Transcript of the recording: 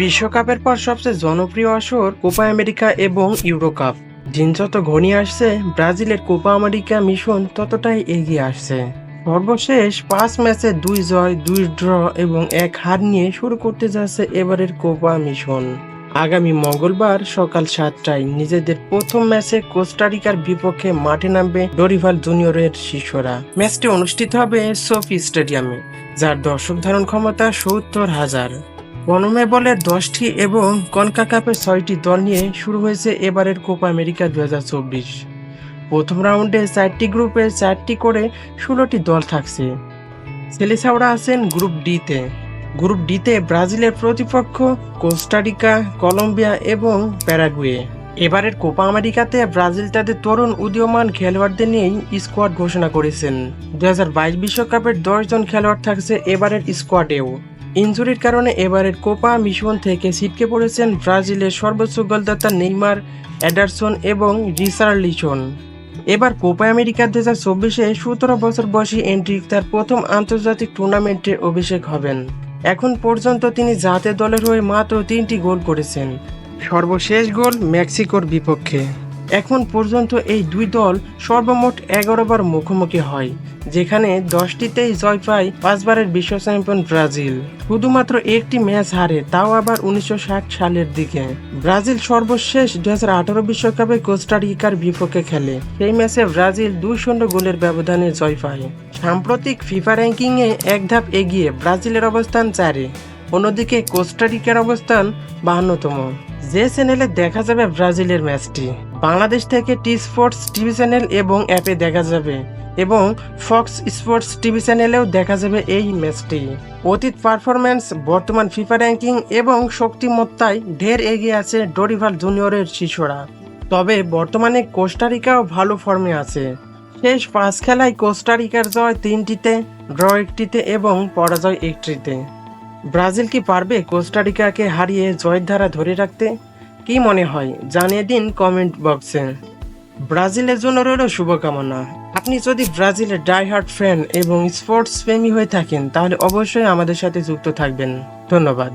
বিশ্বকাপের পর সবচেয়ে জনপ্রিয় আসর কোপা আমেরিকা এবং ইউরো কাপ দিন যত ঘনিয়ে আসছে, ব্রাজিলের কোপা আমেরিকা মিশন ততটাই এগিয়ে আসছে। সর্বশেষ পাঁচ ম্যাচে দুই জয়, দুই ড্র এবং এক হার নিয়ে শুরু করতে যাচ্ছে এবারের কোপা মিশন। আগামী মঙ্গলবার সকাল সাতটায় নিজেদের প্রথম ম্যাচে কোস্টারিকার বিপক্ষে মাঠে নামবে ডরিভাল জুনিয়রের শিষ্যরা। ম্যাচটি অনুষ্ঠিত হবে সোফি স্টেডিয়ামে, যার দর্শক ধারণ ক্ষমতা সত্তর হাজার। প্রণমে বলে দশটি এবং কনকা কাপের ছয়টি দল নিয়ে শুরু হয়েছে এবারের কোপা আমেরিকা দুই হাজার চব্বিশ। প্রথম রাউন্ডে চারটি গ্রুপে চারটি করে ষোলোটি দল থাকছে। সেলেসাওরা আছেন গ্রুপ ডিতে। গ্রুপ ডিতে ব্রাজিলের প্রতিপক্ষ কোস্টারিকা কলম্বিয়া এবং প্যারাগুয়ে। এবারের কোপা আমেরিকাতে ব্রাজিল তাদের তরুণ উদীয়মান খেলোয়াড়দের নিয়েই স্কোয়াড ঘোষণা করেছেন। দু বিশ্বকাপের দশজন খেলোয়াড় থাকছে এবারের স্কোয়াডেও। ইনজুরির কারণে এবারের কোপা মিশন থেকে ছিটকে পড়েছেন ব্রাজিলের সর্বোচ্চ গোলদাতা নেইমার, অ্যাডারসন এবং রিসার্লিসন এবার কোপা আমেরিকা দু হাজার চব্বিশে সতেরো বছর বয়সী এন্ট্রিক তার প্রথম আন্তর্জাতিক টুর্নামেন্টে অভিষেক হবেন। এখন পর্যন্ত তিনি জাতীয় দলের হয়ে মাত্র তিনটি গোল করেছেন। সর্বশেষ গোল মেক্সিকোর বিপক্ষে। এখন পর্যন্ত এই দুই দল সর্বমোট এগারো বার মুখোমুখি হয়, যেখানে দশটিতেই জয় পায় পাঁচবারের বিশ্ব চ্যাম্পিয়ন ব্রাজিল। শুধুমাত্র একটি ম্যাচ হারে, তাও আবার উনিশশো ষাট সালের দিকে। ব্রাজিল সর্বশেষ দু হাজার বিশ্বকাপে কোস্টারিকার বিপক্ষে খেলে। সেই ম্যাচে ব্রাজিল দুই শূন্য গোলের ব্যবধানে জয় পায়। সাম্প্রতিক ফিফা র্যাঙ্কিংয়ে এক ধাপ এগিয়ে ব্রাজিলের অবস্থান চারে। অন্যদিকে কোস্টারিকার অবস্থান বাহান্নতম। যে চ্যানেলে দেখা যাবে ব্রাজিলের ম্যাচটি, বাংলাদেশ থেকে টি স্পোর্টস টিভি চ্যানেল এবং অ্যাপে দেখা যাবে এবং ফক্স স্পোর্টস টিভি চ্যানেলেও দেখা যাবে এই ম্যাচটি। অতীত পারফরম্যান্স, বর্তমান ফিফা র্যাঙ্কিং এবং শক্তিমত্তায় ঢের এগিয়ে আছে ডরিভাল জুনিয়রের শিশুরা। তবে বর্তমানে কোস্টারিকাও ভালো ফর্মে আছে। শেষ পাঁচ খেলায় কোস্টারিকার জয় তিনটিতে, ড্র একটিতে এবং পরাজয় একটিতে। ব্রাজিল কি পারবে কোস্টারিকাকে হারিয়ে জয়ের ধারা ধরে রাখতে? কি মনে হয়? জানিয়ে দিন কমেন্ট বক্সে। ব্রাজিলের জন্য রইল শুভকামনা। আপনি যদি ব্রাজিলের ডাইহার্ট ফ্যান এবং স্পোর্টস প্রেমী হয়ে থাকেন, তাহলে অবশ্যই আমাদের সাথে যুক্ত থাকবেন। ধন্যবাদ।